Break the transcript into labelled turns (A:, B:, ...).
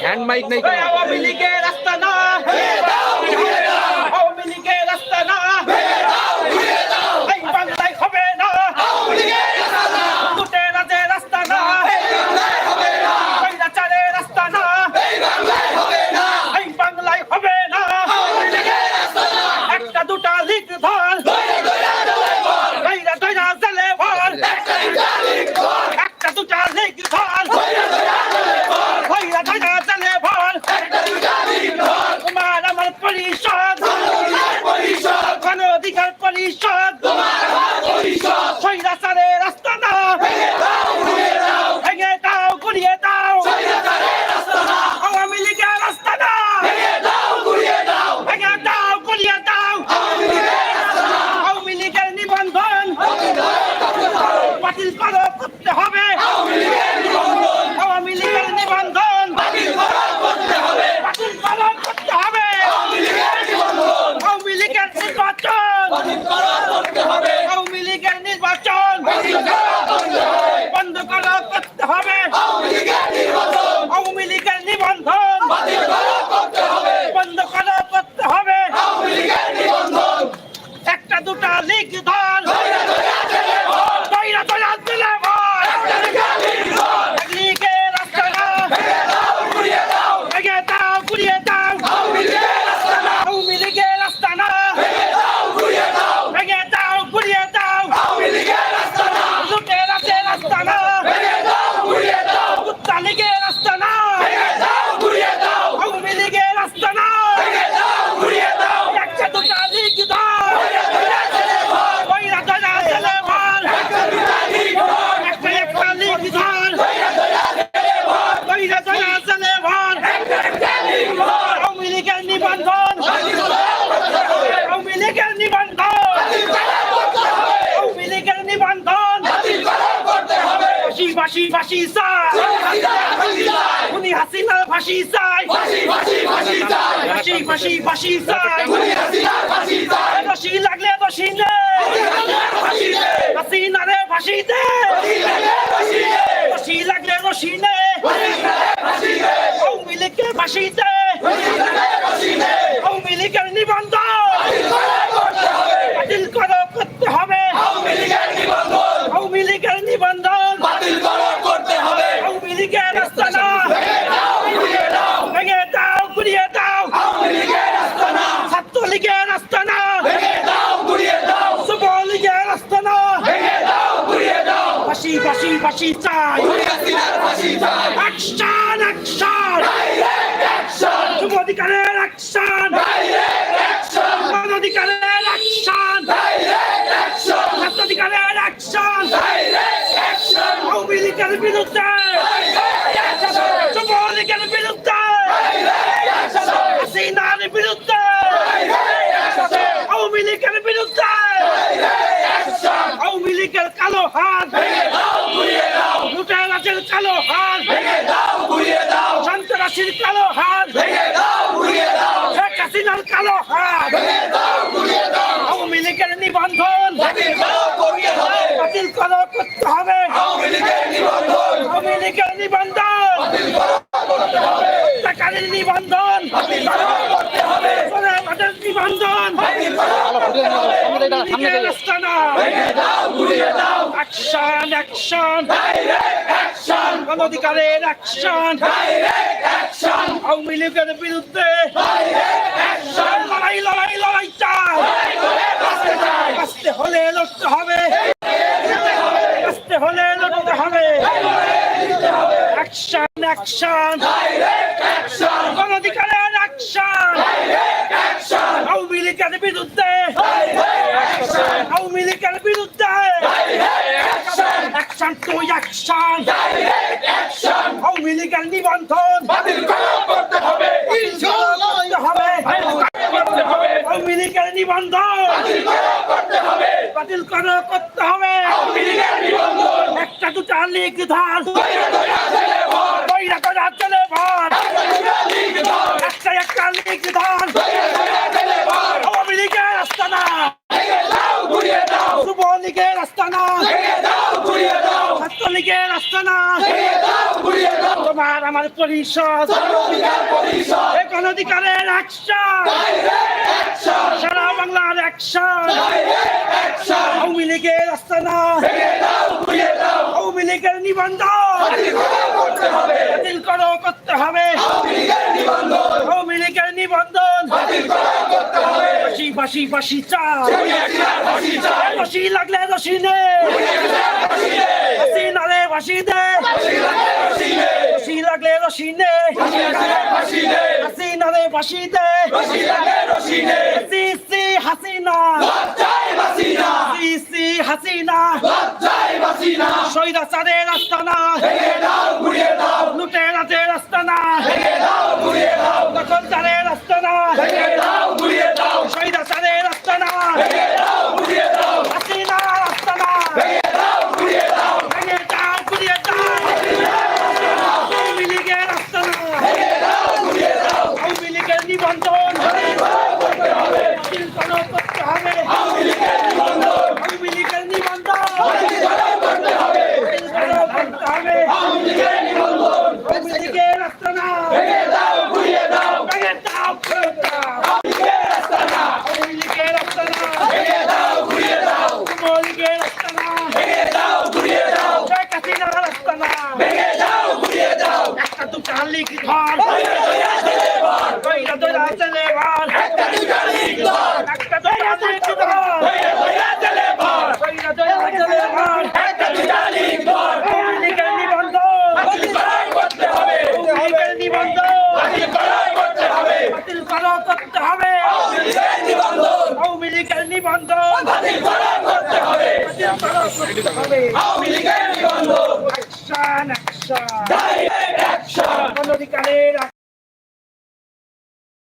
A: Hand mic নাই কেন?
B: রাস্তা না। ফাঁসি ফাঁসি চাই। উনি হাসিনার ফাঁসি চাই। ফাঁসি ফাঁসি ফাঁসি চাই। দোষী লাগলে দোষী নে। হাসিনারে ফাঁসি দে দোষী লাগলে দোষী নে। আওয়ামী লীগকে ফাঁসি দে আওয়ামী লীগের নিবন্ধন বাতিল করো করতে হবে আওয়ামী লীগের নিবন্ধন আওয়ামী লীগের রাস্তা না ভেঙে দাও গুড়িয়ে দাও ছাত্র লীগের রাস্তা না যুব লীগের রাস্তা না ফাঁসি ফাঁসি চাই। অ্যাকশন অ্যাকশন যুব অধিকারের অ্যাকশন গণ অধিকারের অ্যাকশন ছাত্র অধিকারের অ্যাকশন আওয়ামী লীগের বিরুদ্ধে! যুব লীগের বিরুদ্ধে! হাসিনার বিরুদ্ধে! আওয়ামী লীগের বিরুদ্ধে। আওয়ামী লীগের কালো হাত। লুটের রাজের কালো হাত। সন্ত্রাসীর কালো হাত। শেখ হাসিনার কালো হাত। আওয়ামী লীগের নিবন্ধন। বাতিল করো করতে হবে। আওয়ামী লীগের নিবন্ধন। টাকারের নিবন্ধন। মাঠের নিবন্ধন। অ্যাকশন অ্যাকশন গণ অধিকারের অ্যাকশন আওয়ামী লীগের বিরুদ্ধে। লড়াই লড়াই লড়াই চাই। আসতে হলে লড়তে হবে। আসতে হলে লড়তে হবে। অ্যাকশন অ্যাকশন গণ অ্যাকশন আওয়ামী লীগের বিরুদ্ধে। আওয়ামী লীগের বিরুদ্ধে। অ্যাকশন টু অ্যাকশন আওয়ামী লীগের নিবন্ধন। করতে হবে। আওয়ামী লীগের নিবন্ধন। বাতিল করো করতে হবে। একটা দুটা লীগ ধর। ভর একটা একটা লীগ ধর আওয়ামী লীগের আস্তানা যুব লীগের আস্তানা ছাত্র লীগের আস্তানা তোমার আমার পরিষদ। গণধিকারের অ্যাকশন সারা বাংলার অ্যাকশন আওয়ামী লীগের আস্তানা। আওয়ামী লীগের নিবন্ধন। বাতিল করো করতে হবে। আওয়ামী লীগের নিবন্ধন। ফাঁসি ফাঁসি ফাঁসি চাই। লাগলে রশি নে। ফাঁসি নালে ফাঁসি দে। ফাঁসি লাগলে রশি নে। ফাঁসি নালে ফাঁসি দে। সি সি হাসিনা। সি সিসি হাসিনা। সৈরাচারের আস্তানা লুটেরাদের আস্তানা দখলদারের আস্তানা সৈরাচারের আস্তানা হাসিনার আস্তানা ভেঙে দাও গুড়িয়ে দাও আওয়ামী লীগের আস্তানা আওয়ামী লীগের নিবন্ধন বাতিল করো করতে হবে আওয়ামী লীগের নিবন্ধন বাতিল করো করতে হবে আওয়ামী লীগের আস্তানা ভেঙে দাও ভেঙে দাও আওয়ামী লীগের আস্তানা যুব লীগের আস্তানা শেখ হাসিনার আস্তানা একটা দুটা লীগ ঘর? কইরা দইরা চলে ঘর। একটা দুটা লীগ ঘর। কইরা দইরা চলে ঘর। আওয়ামী লীগের নিবন্ধন আওয়ামী লীগের নিবন্ধন বাতিল করো করতে হবে। আওয়ামী লীগের নিবন্ধন অ্যাকশন অ্যাকশন অধিকারের